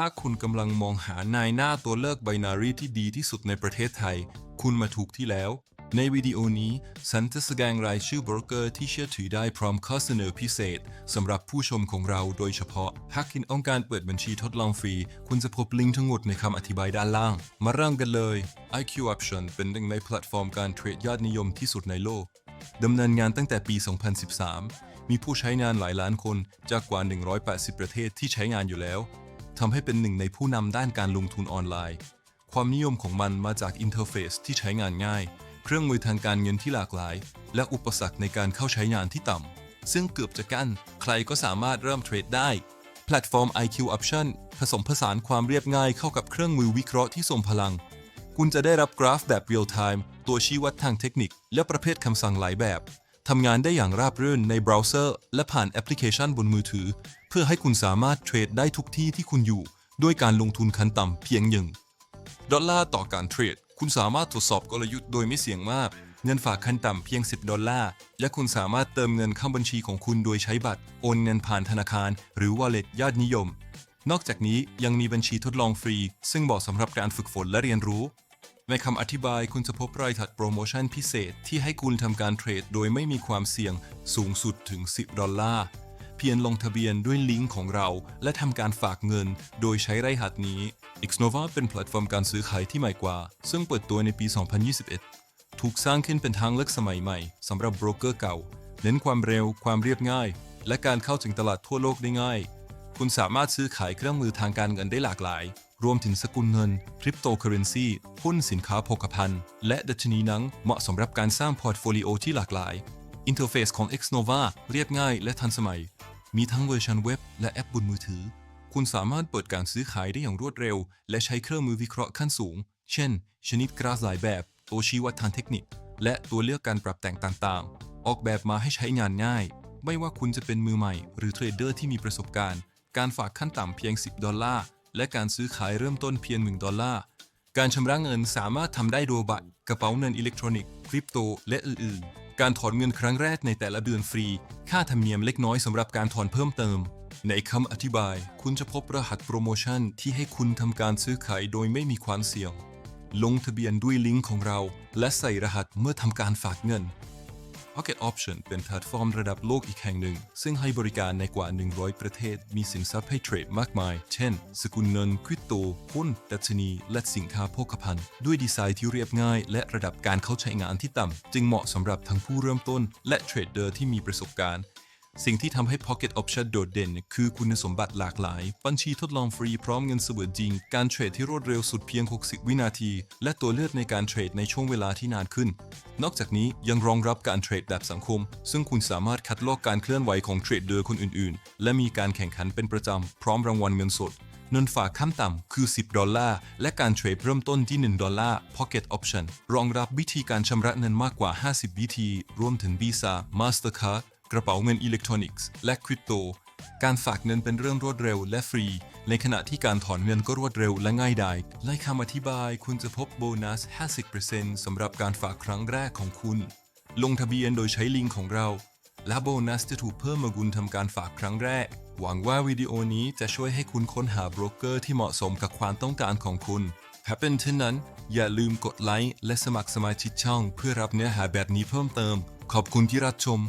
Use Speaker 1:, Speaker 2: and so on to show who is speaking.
Speaker 1: ถ้าคุณกำลังมองหานายหน้าตัวเลือกไบนารีที่ดีที่สุดในประเทศไทย คุณมาถูกที่แล้ว ในวิดีโอนี้ฉันจะแสดงรายชื่อโบรกเกอร์ที่เชื่อถือได้พร้อมข้อเสนอพิเศษสำหรับผู้ชมของเราโดยเฉพาะ หากคุณต้องการเปิดบัญชีทดลองฟรี คุณจะพบลิงก์ทั้งหมดในคำอธิบายด้านล่าง มาเริ่มกันเลย IQ Option เป็นหนึ่งในแพลตฟอร์มการเทรดยอดนิยมที่สุดในโลกดำเนินงานตั้งแต่ปี 2013 มีผู้ใช้งานหลายล้านคนจากกว่า 180 ประเทศที่ใช้งานอยู่แล้ว ทำให้เป็นหนึ่งในผู้นำด้านการลงทุนออนไลน์ ความนิยมของมันมาจากอินเทอร์เฟซที่ใช้งานง่าย เครื่องมือทางการเงินที่หลากหลาย และอุปสรรคในการเข้าใช้งานที่ต่ำ ซึ่งเกือบจะกั้น ใครก็สามารถเริ่มเทรดได้ แพลตฟอร์ม IQ Option ผสมผสานความเรียบง่ายเข้ากับเครื่องมือวิเคราะห์ที่ทรงพลัง คุณจะได้รับกราฟแบบ real time ตัวชี้วัดทางเทคนิค และประเภทคำสั่งหลายแบบ ทำงานได้อย่างราบรื่นในเบราว์เซอร์ และผ่านแอปพลิเคชันบนมือถือ เพื่อให้คุณสามารถเทรดได้ทุกที่ที่คุณอยู่ ด้วยการลงทุนขั้นต่ำเพียงหนึ่งดอลลาร์ต่อการเทรด คุณสามารถตรวจสอบกลยุทธ์โดยไม่เสี่ยงมาก เงินฝากขั้นต่ำเพียง 10 ดอลลาร์ และคุณสามารถเติมเงินเข้าบัญชีของคุณโดยใช้บัตร โอนเงินผ่านธนาคาร หรือ wallet ยอดนิยม นอกจากนี้ยังมีบัญชีทดลองฟรี ซึ่งเหมาะสำหรับการฝึกฝนและเรียนรู้ ในคำอธิบายคุณจะพบรายถัดโปรโมชั่นพิเศษที่ให้คุณทำการเทรดโดยไม่มีความเสี่ยงสูงสุดถึง 10 ดอลลาร์ เพียงลงทะเบียนด้วยลิงก์ของเรา และทำการฝากเงินโดยใช้รหัสนี้ Xnova เป็นแพลตฟอร์มการซื้อขายที่ใหม่กว่า ซึ่งเปิดตัวในปี 2021 ถูกสร้างขึ้นเป็นทางเลือกสมัยใหม่สำหรับโบรกเกอร์เก่า เน้นความเร็ว ความเรียบง่าย และการเข้าถึงตลาดทั่วโลกได้ง่าย คุณสามารถซื้อขายเครื่องมือทางการเงินได้หลากหลาย รวมถึงสกุลเงิน คริปโตเคอเรนซีหุ้นสินค้าโภคภัณฑ์ และดัชนีนังเหมาะสำหรับการสร้างพอร์ตโฟลิโอที่หลากหลาย อินเทอร์เฟซของ Xnova เรียบง่ายและทันสมัย มีทั้งเวอร์ชันเว็บและแอปบนมือถือ คุณสามารถเปิดการซื้อขายได้อย่างรวดเร็ว และใช้เครื่องมือวิเคราะห์ขั้นสูง เช่น ชนิดกราฟหลายแบบ ตัวชี้วัดทางเทคนิค และตัวเลือกการปรับแต่งต่างๆ ออกแบบมาให้ใช้งานง่าย ไม่ว่าคุณจะเป็นมือใหม่ หรือเทรดเดอร์ที่มีประสบการณ์ การฝากขั้นต่ำเพียง 10 ดอลลาร์ และการซื้อขายเริ่มต้นเพียง 1 ดอลลาร์ การชำระเงินสามารถทำได้โดยบัตร กระเป๋าเงินอิเล็กทรอนิกส์ คริปโต และอื่นๆ การถอนเงินครั้งแรกในแต่ละเดือนฟรี ค่าธรรมเนียมเล็กน้อยสำหรับการถอนเพิ่มเติม ในคำอธิบาย คุณจะพบรหัสโปรโมชั่นที่ให้คุณทำการซื้อขายโดยไม่มีความเสี่ยง ลงทะเบียนด้วยลิงก์ของเรา และใส่รหัสเมื่อทำการฝากเงิน Pocket Option เป็นแพลตฟอร์มระดับโลกอีกแห่งหนึ่ง ซึ่งให้บริการในกว่า 100 ประเทศ มีสินทรัพย์ให้เทรดมากมาย เช่น สกุลเงินคริปโตหุ้น ดัชนี และสินค้าโภคภัณฑ์ ด้วยดีไซน์ที่เรียบง่าย และระดับการเข้าใช้งานที่ต่ำ จึงเหมาะสำหรับทั้งผู้เริ่มต้น และเทรดเดอร์ที่มีประสบการณ์ สิ่งที่ทำให้ Pocket Option โดดเด่น คือคุณสมบัติหลากหลาย บัญชีทดลองฟรีพร้อมเงินเสมือจริง การเทรดที่รวดเร็วสุดเพียง 60 วินาที และตัวเลือกในการเทรดในช่วงเวลาที่นานขึ้น นอกจากนี้ยังรองรับการเทรดแบบสังคม ซึ่งคุณสามารถคัดลอกการเคลื่อนไหวของเทรดเดอร์คนอื่นๆ และมีการแข่งขันเป็นประจำ พร้อมรางวัลเงินสดเงินฝากขั้นต่ำคือ 10 ดอลลาร์ และการเทรดเริ่มต้นที่ 1 ดอลลาร์ Pocket Option รองรับวิธีการชำระเงินมากกว่า 50 วิธี รวมถึง Visa Mastercard กระเป๋าเงินอิเล็กทรอนิกส์และคริปโต การฝากเงินเป็นเรื่องรวดเร็วและฟรี ในขณะที่การถอนเงินก็รวดเร็วและง่ายดายในคำอธิบายคุณจะพบโบนัส 50%สำหรับการฝากครั้งแรกของคุณ ลงทะเบียนโดยใช้ลิงก์ของเรา และโบนัสจะถูกเพิ่มมื่อคุณทำการฝากครั้งแรก หวังว่าวิดีโอนี้จะช่วยให้คุณค้นหาโบรกเกอร์ที่เหมาะสมกับความต้องการของคุณถ้าเป็นเช่นนั้น อย่าลืมกดไลค์และสมัครสมาชิกช่อง เพื่อรับเนื้อหาแบบนี้เพิ่มเติม ขอบคุณที่รับชม